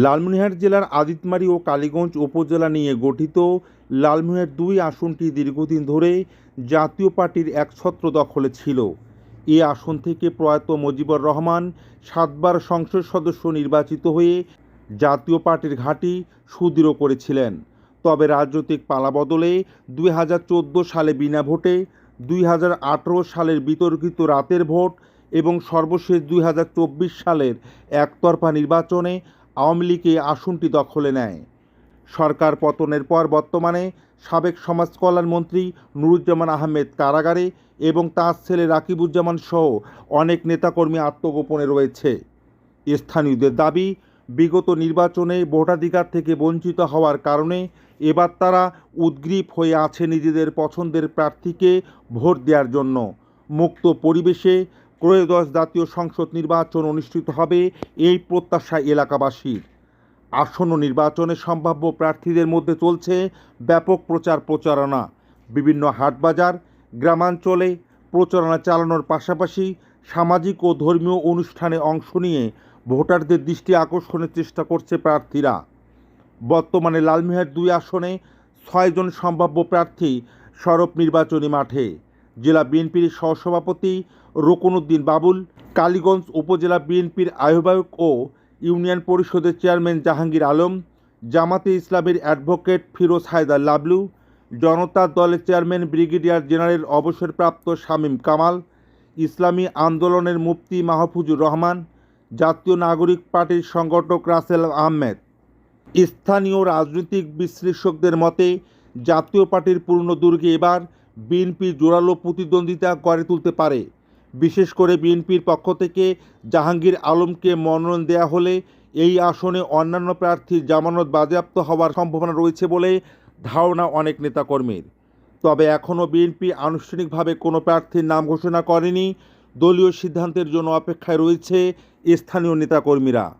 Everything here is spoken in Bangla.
লালমনিরহাট জেলার আদিতমারি ও কালীগঞ্জ উপজেলা নিয়ে গঠিত লালমনিরহাট দুই আসনটি দীর্ঘদিন ধরে জাতীয় পার্টির একছত্র দখলে ছিল। এ আসন থেকে প্রয়াত মুজিবুর রহমান সাতবার সংসদ সদস্য নির্বাচিত হয়ে জাতীয় পার্টির ঘাঁটি সুদৃঢ় করেছিলেন। তবে রাজনৈতিক পালাবদলে দুই হাজার চোদ্দ সালে বিনা ভোটে, দুই হাজার আঠেরো সালের বিতর্কিত রাতের ভোট এবং সর্বশেষ দুই হাজার চব্বিশ সালের একতরফা নির্বাচনে আওয়ামী লীগ এই আসনটি দখলে নেয়। সরকার পতনের পর বর্তমানে সাবেক সমাজ মন্ত্রী নুরুজ্জামান আহমেদ কারাগারে এবং তার ছেলে রাকিবুজ্জামান সহ অনেক নেতাকর্মী আত্মগোপনে রয়েছে। স্থানীয়দের দাবি, বিগত নির্বাচনে ভোটাধিকার থেকে বঞ্চিত হওয়ার কারণে এবার তারা উদ্গ্রীব হয়ে আছে নিজেদের পছন্দের প্রার্থীকে ভোট দেওয়ার জন্য। মুক্ত পরিবেশে ত্রয়োদশ জাতীয় সংসদ নির্বাচন অনুষ্ঠিত হবে এই প্রত্যাশা এলাকাবাসীর আসন্ন নির্বাচনে সম্ভাব্য প্রার্থীদের মধ্যে চলছে ব্যাপক প্রচার প্রচারণা। বিভিন্ন হাটবাজার, গ্রামাঞ্চলে প্রচারণা চালানোর পাশাপাশি সামাজিক ও ধর্মীয় অনুষ্ঠানে অংশ নিয়ে ভোটারদের দৃষ্টি আকর্ষণের চেষ্টা করছে প্রার্থীরা। বর্তমানে লালমিহার দুই আসনে ছয়জন সম্ভাব্য প্রার্থী সরব নির্বাচনী মাঠে। জেলা বিএনপির সহসভাপতি রুকনউদ্দিন বাবুল, কালীগঞ্জ উপজেলা বিএনপির আহ্বায়ক ও ইউনিয়ন পরিষদের চেয়ারম্যান জাহাঙ্গীর আলম, জামাতে ইসলামের অ্যাডভোকেট ফিরোজ হায়দার লাবলু, জনতা দলের চেয়ারম্যান ব্রিগেডিয়ার জেনারেল অবসরপ্রাপ্ত শামীম কামাল, ইসলামী আন্দোলনের মুফতি মাহফুজুর রহমান, জাতীয় নাগরিক পার্টির সংগঠক রাসেল আহমেদ। স্থানীয় রাজনৈতিক বিশ্লেষকদের মতে, জাতীয় পার্টির পূর্ণ দুর্গে এবার বিএনপি জোরালো প্রতিদ্বন্দ্বিতা গড়ে তুলতে পারে। বিশেষ করে বিএনপির পক্ষ থেকে জাহাঙ্গীর আলমকে মনোনয়ন দেয়া হলে এই আসনে অন্যান্য প্রার্থীর জামানত বাজেয়াপ্ত হওয়ার সম্ভাবনা রয়েছে বলে ধারণা অনেক নেতাকর্মীর। তবে এখনও বিএনপি আনুষ্ঠানিকভাবে কোনো প্রার্থীর নাম ঘোষণা করেনি। দলীয় সিদ্ধান্তের জন্য অপেক্ষায় রয়েছে স্থানীয় নেতাকর্মীরা।